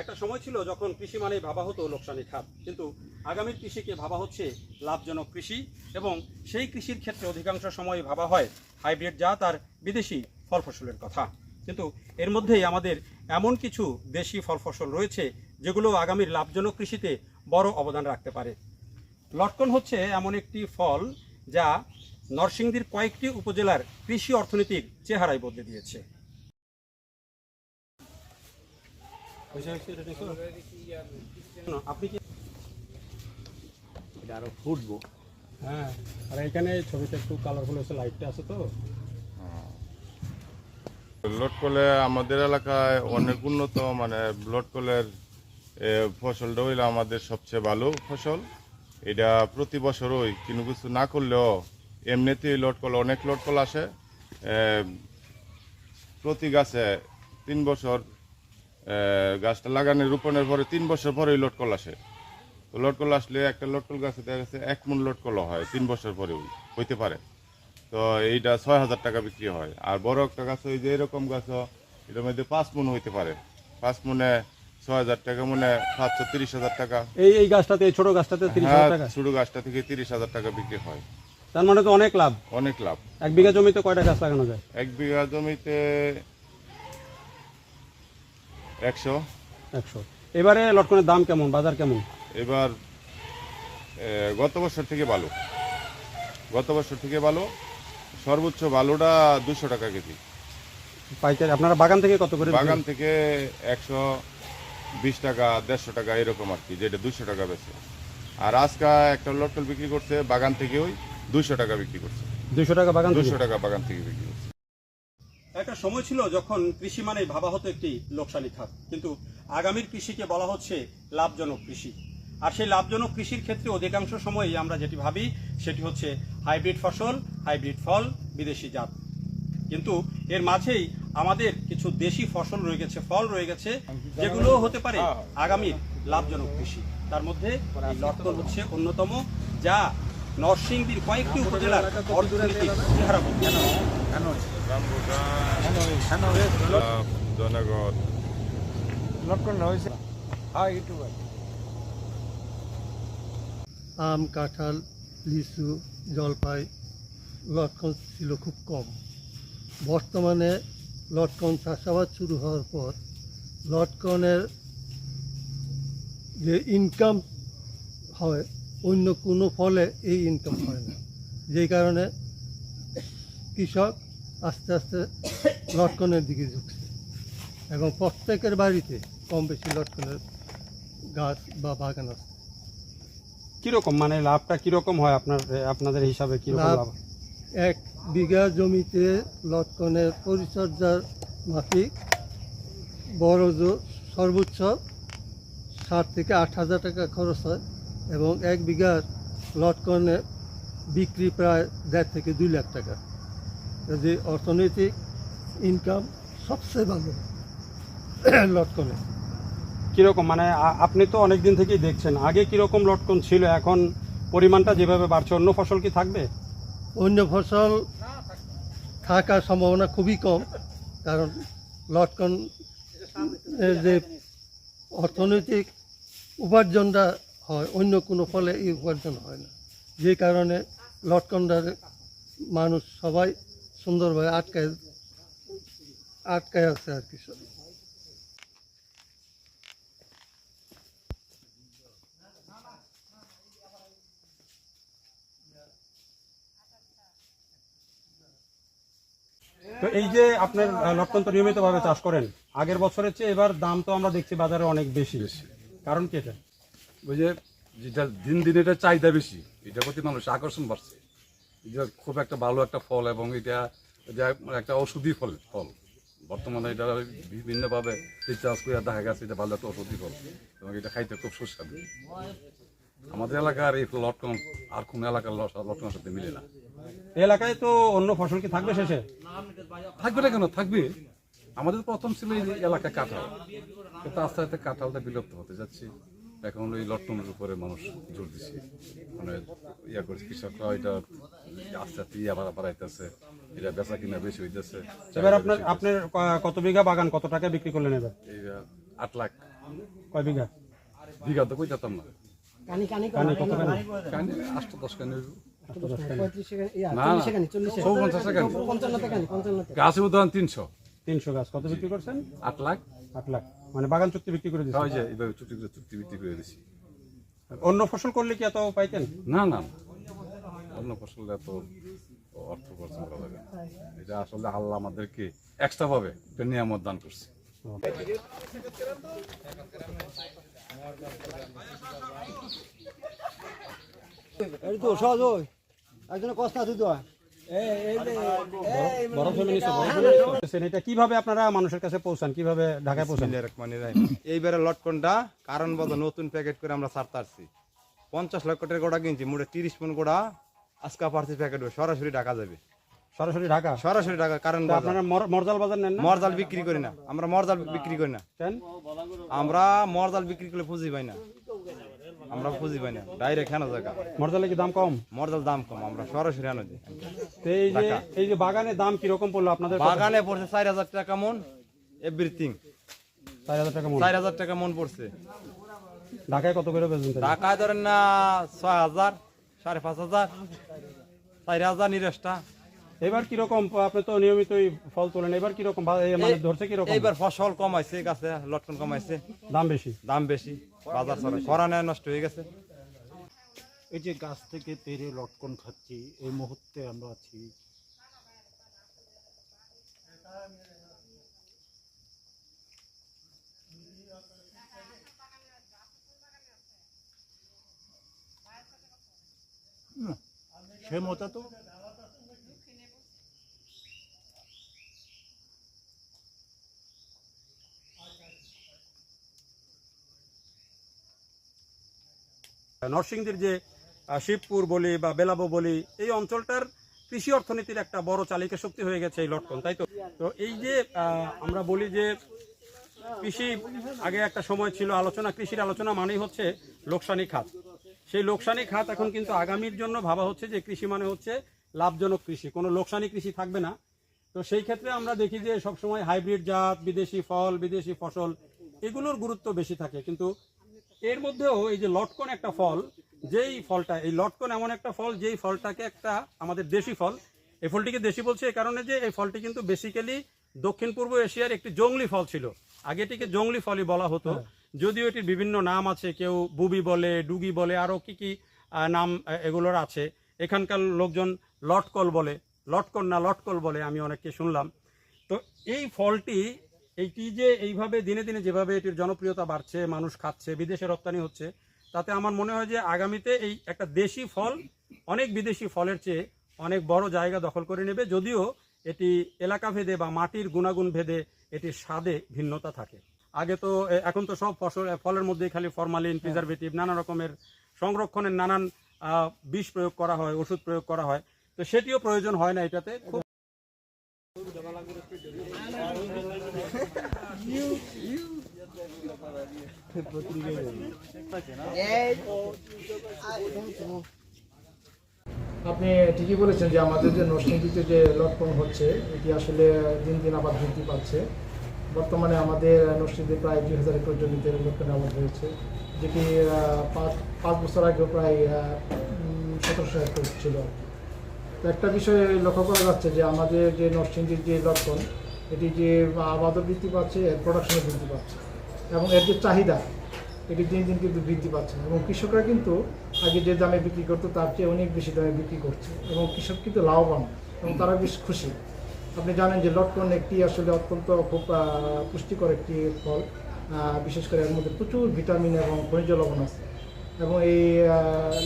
একটা সময় ছিল যখন কৃষি মানেই ভাবা হতো লোকসানি খাত। কিন্তু আগামী কৃষিকে ভাবা হচ্ছে লাভজনক কৃষি এবং সেই কৃষির ক্ষেত্রে অধিকাংশ সময় ভাবা হয় হাইব্রিড জাত আর বিদেশি ফল ফসলের কথা। কিন্তু এর মধ্যেই আমাদের এমন কিছু দেশি ফল ফসল রয়েছে যেগুলো আগামীর লাভজনক কৃষিতে বড় অবদান রাখতে পারে। লটকন হচ্ছে এমন একটি ফল যা নরসিংদীর কয়েকটি উপজেলার কৃষি অর্থনীতির চেহারায় বদলে দিয়েছে। আপনি কি এটা আরও ফুটবো। হ্যাঁ আর এখানে ছবিটা একটু কালারফুল হচ্ছে লাইটটা আছে তো। লটকলে আমাদের এলাকায় অনেক উন্নত মানে লটকলের এ, ফসলটা হইল আমাদের সবচেয়ে ভালো ফসল। এটা প্রতি বছরই কোনো কিছু না করলেও এমনিতেই লটকল অনেক লটকল আসে। প্রতি গাছে তিন বছর গাছটা লাগানোর রোপণের পরে তিন বছর পরেই লটকল আসে। তো লটকল আসলে একটা লটকল গাছে দেখা গেছে এক মন লটকলও হয় তিন বছর পরেও হইতে পারে। তো এইটা ছয় হাজার টাকা বিক্রি হয়। আর বড় একটা গাছ ওই যে এরকম গাছ এটার মধ্যে পাঁচ মন হইতে পারে। পাঁচ মনে ছয় হাজার টাকা মনে সাতশো তিরিশ হাজার টাকা। এই এই গাছটাতে এই ছোট গাছটাতে তিরিশ হ্যাঁ হাজার টাকা? ছোট গাছটা থেকে তিরিশ হাজার টাকা বিক্রি হয়। তার মানে তো অনেক লাভ। অনেক লাভ। এক বিঘা জমিতে কয়টা গাছ লাগানো যায়? এক বিঘা জমিতে একশো। একশো। এবারে লটকনের দাম কেমন? বাজার কেমন? এবার এ, গত বছর থেকে ভালো। গত বছর থেকে ভালো। সর্বোচ্চ ভালোটা দুশো টাকা কেজি। পাইকারি। আপনারা বাগান থেকে কত করে বাগান থেকে একশো বিশ টাকা দেড়শো টাকা এরকম আর কি যেটা দুশো টাকা বেছে আর আজকে একটা লটকল বিক্রি করছে বাগান থেকে ওই দুশো টাকা বিক্রি করছে। দুইশো টাকা বাগান থেকে? দুশো টাকা বাগান থেকে বিক্রি করছে। একটা সময় ছিল যখন কৃষি মানে ভাবা হতো একটি লোকসানি খাত। কিন্তু আগামীর কৃষিকে বলা হচ্ছে লাভজনক কৃষি। আর সেই লাভজনক কৃষির ক্ষেত্রে অধিকাংশ সময়ই আমরা যেটি ভাবি, সেটি হচ্ছে হাইব্রিড ফসল, হাইব্রিড ফল, বিদেশি জাত। কিন্তু এর মাঝেই আমাদের কিছু দেশি ফসল রয়ে গেছে ফল রয়ে গেছে যেগুলো হতে পারে আগামীর লাভজনক কৃষি। তার মধ্যে লটকন হচ্ছে অন্যতম, যা নরসিংদীর কয়েকটি উপজেলার অর্থনীতির চেহারা জনগণ আম কাঁঠাল লিচু জলপাই লটকন ছিল খুব কম। বর্তমানে লটকন চাষাবাদ শুরু হওয়ার পর লটকনের যে ইনকাম হয় অন্য কোনো ফলে এই ইনকাম হয় না। যেই কারণে কৃষক আস্তে আস্তে লটকনের দিকে ঝুঁকছে। এবং প্রত্যেকের বাড়িতে কম বেশি লটকনের গাছ বা বাগান আছে। কীরকম মানে লাভটা কীরকম হয় আপনার আপনাদের হিসাবে কীরকম লাভ লাভ? এক বিঘা জমিতে লটকনের পরিচর্যার মাফিক বড় সর্বোচ্চ ষাট থেকে আট হাজার টাকা খরচ হয়। এবং এক বিঘার লটকনে বিক্রি প্রায় দেড় থেকে দুই লাখ টাকা। যে অর্থনৈতিক ইনকাম সবচেয়ে ভালো লটকনে কীরকম? মানে আপনি তো অনেক দিন থেকেই দেখছেন। আগে কীরকম লটকন ছিল এখন পরিমাণটা যেভাবে বাড়ছে অন্য ফসল কি থাকবে? অন্য ফসল থাকার সম্ভাবনা খুবই কম কারণ লটকন যে অর্থনৈতিক উপার্জনটা হয় অন্য কোনো ফলে এই উপার্জন হয় না। যে কারণে লটকনটার মানুষ সবাই সুন্দরভাবে আটকায় আটকায় আছে আর কি সব। তো এই যে আপনার আহ, লটকন তো নিয়মিতভাবে চাষ করেন আগের বছরের চেয়ে এবার দাম তো আমরা দেখছি বাজারে অনেক বেশি। কারণ কি এটা? ওই যে যেটা দিন দিন এটা চাহিদা বেশি এটা প্রতি মানুষ আকর্ষণ বাড়ছে। এটা খুব একটা ভালো একটা ফল এবং এটা এটা একটা ওষুধি ফল ফল। বর্তমানে এটা বিভিন্নভাবে রিচার্জ করে দেখা গেছে এটা ভালো একটা ওষুধি ফল এবং এটা খাইতে খুব সুস্বাদু। আমাদের এলাকার এই লটকন আর কোন এলাকার লট- লটকনের সাথে মিলে না। এই এলাকায় তো অন্য ফসল কি থাকবে শেষে? থাকবে না কেন? থাকবে। আমাদের প্রথম ছিল এই এলাকায় কাঁঠাল। কিন্তু আস্তে আস্তে কাঁঠালটা বিলুপ্ত হতে যাচ্ছে। এখন ওই লটকনের উপরে মানুষ জোর দিচ্ছে মানে ইয়া করছে কৃষকরা এটা আস্তে আস্তে ইয়া বাড়া- বাড়াইতেছে। এটা বেচা কিনা বেশি হইতেছে এবার আপনার আপনার কত বিঘা বাগান কত টাকা বিক্রি করলেন এবার? আট লাখ। কয় বিঘা? বিঘা তো কই যেতাম না। কানি কানি কানে কত কানে? কানি আটশো দশ কানি ইয়া না, চল্লিশে কানি কানি। উদাহরণ তিনশো। তিনশো গাছ। কত বিক্রি করছেন? আট লাখ। আট লাখ। মানে বাগান চুক্তি বিক্রি করে যে এইভাবে চুক্তি করে চুক্তি বিক্রি করে দিছি অন্য ফসল করলে কি এত পাইতেন? না না না। অন্য ফসল এত অর্থ খরচ করা লাগে এটা আসলে আল্লাহ আমাদেরকে এক্সট্রা ভাবে একটা নিয়ামত দান করছে। এই তো সহজ ওই একজন কষ্ট আছে তো। কীভাবে আপনারা মানুষের কাছে পৌঁছান? কীভাবে ঢাকায় পৌঁছান। এইবারে লটকনটা কারণ বদল নতুন প্যাকেট করে আমরা ছাড়তে আসছি। পঞ্চাশ লক্ষ টাকার গোড়া কিনছি মোটে তিরিশ মন গোড়া আজকা পার্সি প্যাকেট সরাসরি ঢাকা যাবে। সরাসরি ঢাকা? সরাসরি ঢাকা কারণ আপনারা মর- মরজাল বাজার নেন না? মরজাল বিক্রি করি না। আমরা মরজাল বিক্রি করি না। আমরা মরজাল বিক্রি করলে পুঁজি পাই না। আমরা পুঁজি পাই না। ডাইরেক্ট হেন জায়গা। মরজালে কি দাম কম? মরজাল দাম কম আমরা সরাসরি হেন দিই। তো এই যে এই যে বাগানে দাম কীরকম পড়ল আপনাদের বাগানে পড়ছে চার হাজার টাকা মন এভরিথিং চার হাজার টাকা মন? চার হাজার টাকা মন পড়ছে। ঢাকায় কত করে বেচবেন? টাকায় ধরেন না ছয় হাজার সাড়ে পাঁচ হাজার চার হাজার নিরেশটা। এবার কীরকম আপনি তো নিয়মিতই ফল তোলেন এবার কীরকম মানে ধরছে কীরকম এইবার ফসল কমাইছে গাছে লটকন কমাইছে। দাম বেশি? দাম বেশি বাজার চলে। খরানে নষ্ট হয়ে গেছে। এই যে গাছ থেকে পেরে লটকন খাচ্ছি এই মুহূর্তে আমরা আছি। সে মতো তো। নরসিংদীর যে শিবপুর বলি বা বেলাবো বলি, এই অঞ্চলটার কৃষি অর্থনীতির একটা বড় চালিকা শক্তি হয়ে গেছে এই লটকন, তাই তো? তো এই যে আমরা বলি যে, কৃষি আগে একটা সময় ছিল, আলোচনা, কৃষির আলোচনা মানেই হচ্ছে লোকসানি খাত। সেই লোকসানি খাত এখন কিন্তু আগামীর জন্য ভাবা হচ্ছে যে কৃষি মানে হচ্ছে লাভজনক কৃষি, কোনো লোকসানি কৃষি থাকবে না। তো সেই ক্ষেত্রে আমরা দেখি যে সবসময় হাইব্রিড জাত, বিদেশি ফল, বিদেশি ফসল, এগুলোর গুরুত্ব বেশি থাকে। কিন্তু এর মধ্যেও এই যে লটকন একটা ফল যেই ফলটা এই লটকন এমন একটা ফল যেই ফলটাকে একটা আমাদের দেশি ফল এই ফলটিকে দেশি বলছে এই কারণে যে এই ফলটি কিন্তু বেসিক্যালি দক্ষিণ পূর্ব এশিয়ার একটি জঙ্গলি ফল ছিল। আগে এটিকে জঙ্গলি ফলই বলা হতো। যদিও এটির বিভিন্ন নাম আছে কেউ বুবি বলে ডুগি বলে আরও কি কি নাম এগুলোর আছে। এখানকার লোকজন লটকল বলে লটকন না লটকল বলে আমি অনেককে শুনলাম। তো এই ফলটি এইটি যে এইভাবে দিনে দিনে যেভাবে এটির জনপ্রিয়তা বাড়ছে মানুষ খাচ্ছে বিদেশে রপ্তানি হচ্ছে তাতে আমার মনে হয় যে আগামীতে এই একটা দেশি ফল অনেক বিদেশি ফলের চেয়ে অনেক বড় জায়গা দখল করে নেবে যদিও এটি এলাকা ভেদে বা মাটির গুণাগুণ ভেদে এটির স্বাদে ভিন্নতা থাকে। আগে তো এখন তো সব ফসল ফলের মধ্যেই খালি ফরমালিন প্রিজারভেটিভ নানা রকমের সংরক্ষণের নানান বিষ প্রয়োগ করা হয় ওষুধ প্রয়োগ করা হয় তো সেটিও প্রয়োজন হয় না এটাতে। খুব আপনি ঠিকই বলেছেন যে আমাদের যে নরসিংদীতে যে লটকন হচ্ছে, এটি আসলে দিন দিন আবার বৃদ্ধি পাচ্ছে। বর্তমানে আমাদের নরসিংদী প্রায় দুই হাজার একর জমিতে লটকন আবাদ হয়েছে, যেটি পাঁচ পাঁচ বছর আগেও প্রায় সতেরোশো একর ছিল। একটা বিষয় লক্ষ্য করা যাচ্ছে যে আমাদের যে নরসিংদীর যে লটকন এটি যে আবাদও বৃদ্ধি পাচ্ছে, এর প্রোডাকশনও বৃদ্ধি পাচ্ছে। এবং এর যে চাহিদা, এটি দিন দিন কিন্তু বৃদ্ধি পাচ্ছে। এবং কৃষকরা কিন্তু আগে যে দামে বিক্রি করতো, তার চেয়ে অনেক বেশি দামে বিক্রি করছে। এবং কৃষক কিন্তু লাভবান এবং তারা বেশ খুশি। আপনি জানেন যে লটকন একটি আসলে অত্যন্ত খুব পুষ্টিকর একটি ফল। বিশেষ করে এর মধ্যে প্রচুর ভিটামিন এবং খনিজ লবণ আছে। এবং এই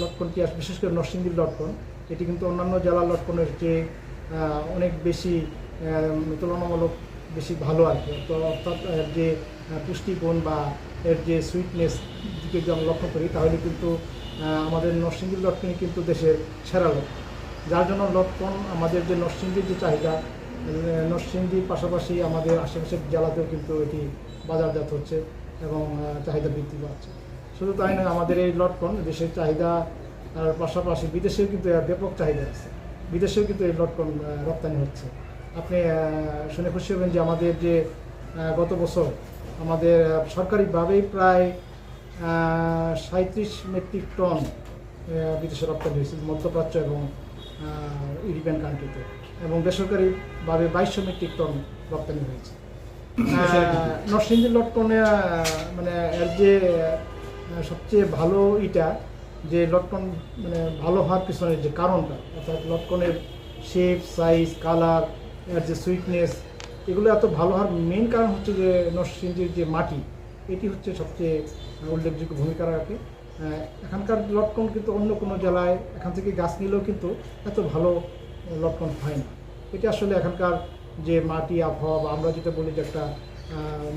লটকনটি বিশেষ করে নরসিংদীর লটকন, এটি কিন্তু অন্যান্য জেলার লটকনের চেয়ে অনেক বেশি তুলনামূলক বেশি ভালো আর কি। তো অর্থাৎ যে পুষ্টিগুণ বা এর যে সুইটনেস দিকে যদি আমরা লক্ষ্য করি তাহলে কিন্তু আমাদের নরসিংদীর লটকনই কিন্তু দেশের সেরা লটকন যার জন্য লটকন আমাদের যে নরসিংদীর যে চাহিদা আহ, নরসিংদীর পাশাপাশি আমাদের আশেপাশের জেলাতেও কিন্তু এটি বাজারজাত হচ্ছে এবং চাহিদা বৃদ্ধি পাচ্ছে। শুধু তাই নয় আমাদের এই লটকন দেশের চাহিদা আর পাশাপাশি বিদেশেও কিন্তু ব্যাপক চাহিদা আছে। বিদেশেও কিন্তু এই লটকন রপ্তানি হচ্ছে। আপনি শুনে খুশি হবেন যে আমাদের যে গত বছর আমাদের সরকারিভাবেই প্রায় সাঁত্রিশ মেট্রিক টন বিদেশে রপ্তানি হয়েছে মধ্যপ্রাচ্য এবং ইউরোপিয়ান কান্ট্রিতে। এবং বেসরকারিভাবে বাইশশো মেট্রিক টন রপ্তানি হয়েছে। নরসিংদী লটকনে মানে এর যে সবচেয়ে ভালো ইটা যে লটকন মানে ভালো হওয়ার পিছনের যে কারণটা অর্থাৎ লটকনের শেপ সাইজ কালার যে সুইটনেস এগুলো এত ভালো হওয়ার মেন কারণ হচ্ছে যে নরসিংদীর যে মাটি, এটি হচ্ছে সবচেয়ে উল্লেখযোগ্য ভূমিকা রাখে এখানকার লটকন কিন্তু অন্য কোনো জেলায় এখান থেকে গাছ নিলেও কিন্তু এত ভালো লটকন হয় না এটা আসলে এখানকার যে মাটি আবহাওয়া বা আমরা যেটা বলি যে একটা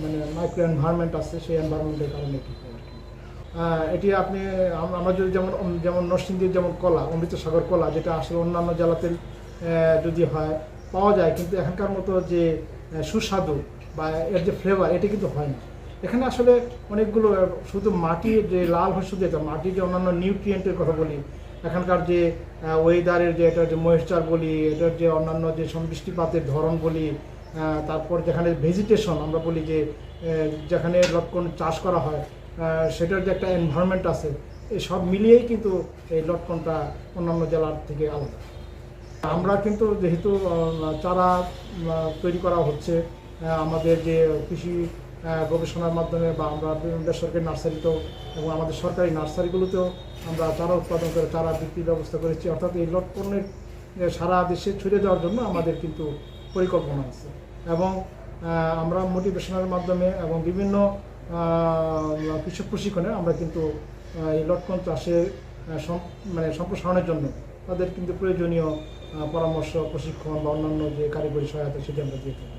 মানে মাইক্রো এনভায়রনমেন্ট আছে, সেই এনভায়রনমেন্টের কারণে এটি। এটি আপনি আমরা যদি যেমন যেমন নরসিংদীর যেমন কলা অমৃত সাগর কলা, যেটা আসলে অন্যান্য জেলাতে যদি হয় পাওয়া যায়, কিন্তু এখানকার মতো যে সুস্বাদু বা এর যে ফ্লেভার এটি কিন্তু হয় না। এখানে আসলে অনেকগুলো শুধু মাটির যে লাল হয় শুধু এটা, মাটির যে অন্যান্য নিউট্রিয়েন্টের কথা বলি, এখানকার যে ওয়েদারের যে, এটার যে ময়েশ্চার বলি, এটার যে অন্যান্য যে সম- বৃষ্টিপাতের ধরন বলি তারপর যেখানে ভেজিটেশন আমরা বলি যে যেখানে লটকন চাষ করা হয় সেটার যে একটা এনভায়রনমেন্ট আছে এই সব মিলিয়েই কিন্তু এই লটকনটা অন্যান্য জেলার থেকে আলাদা। আমরা কিন্তু যেহেতু চারা তৈরি করা হচ্ছে আমাদের যে কৃষি গবেষণার মাধ্যমে বা আমরা বিভিন্ন বেসরকারি নার্সারিতেও এবং আমাদের সরকারি নার্সারিগুলোতেও আমরা চারা উৎপাদন করে, চারা বিক্রির ব্যবস্থা করেছি। অর্থাৎ এই যে সারা দেশে ছড়িয়ে দেওয়ার জন্য আমাদের কিন্তু পরিকল্পনা আছে। এবং আমরা মোটিভেশনের মাধ্যমে এবং বিভিন্ন কৃষক প্রশিক্ষণে আমরা কিন্তু এই লটকন চাষে মানে সম্প্রসারণের জন্য তাদের কিন্তু প্রয়োজনীয় পরামর্শ প্রশিক্ষণ বা অন্যান্য যে কারিগরি সহায়তা সেটি আমরা দিয়ে থাকি।